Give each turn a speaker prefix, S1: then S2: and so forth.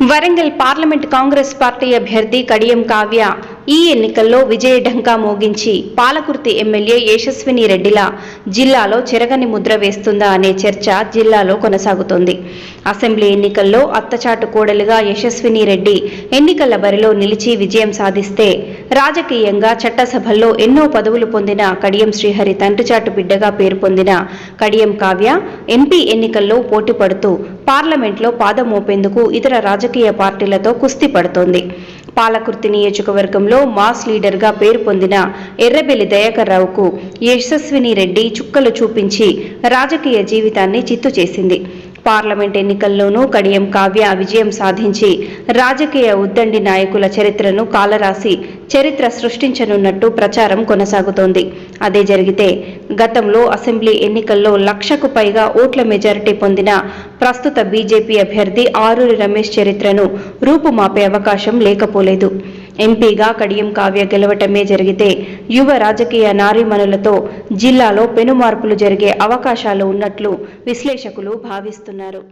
S1: Warangal parliament Congress party అభ్యర్థి కడియం కావ్య ఈ ఎన్నికల్లో విజయ ఢంకా మోగించి పాలకుర్తి ఎమ్మెల్యే యశస్విని రెడ్డిల జిల్లాలో చెరగని ముద్ర వేస్తుందా అనే చర్చ జిల్లాలో కొనసాగుతోంది. అసెంబ్లీ ఎన్నికల్లో అత్తచాటు కోడలుగా యశస్విని రెడ్డి ఎన్నికల బరిలో నిలిచి విజయం సాధిస్తే రాజకీయంగా చట్టసభల్లో ఎన్నో పదవులు పొందిన కడియం శ్రీహరి తండ్రిచాటు బిడ్డగా పేరు పొందిన కడియం కావ్య ఎంపీ ఎన్నికల్లో పోటీ పడుతూ పార్లమెంట్లో పాదం మోపేందుకు ఇతర రాజకీయ పార్టీలతో కుస్తీ పడుతోంది. పాలకుర్తి నియోజకవర్గంలో మాస్ లీడర్గా పేరు పొందిన ఎర్రబెల్లి దయాకర్ రావుకు యశస్విని రెడ్డి చుక్కలు చూపించి రాజకీయ జీవితాన్ని చిత్తు చేసింది. పార్లమెంట్ ఎన్నికల్లోనూ కడియం కావ్య విజయం సాధించి రాజకీయ ఉద్దండి నాయకుల చరిత్రను కాలరాసి చరిత్ర సృష్టించనున్నట్టు ప్రచారం కొనసాగుతోంది. అదే జరిగితే గతంలో అసెంబ్లీ ఎన్నికల్లో లక్షకు పైగా ఓట్ల మెజారిటీ పొందిన ప్రస్తుత బీజేపీ అభ్యర్థి ఆరూరి రమేష్ చరిత్రను రూపుమాపే అవకాశం లేకపోలేదు. ఎంపీగా కడియం కావ్య గెలవటమే జరిగితే యువ రాజకీయ నారీమణులతో జిల్లాలో పెనుమార్పులు జరిగే అవకాశాలు ఉన్నట్లు విశ్లేషకులు భావిస్తున్నారు.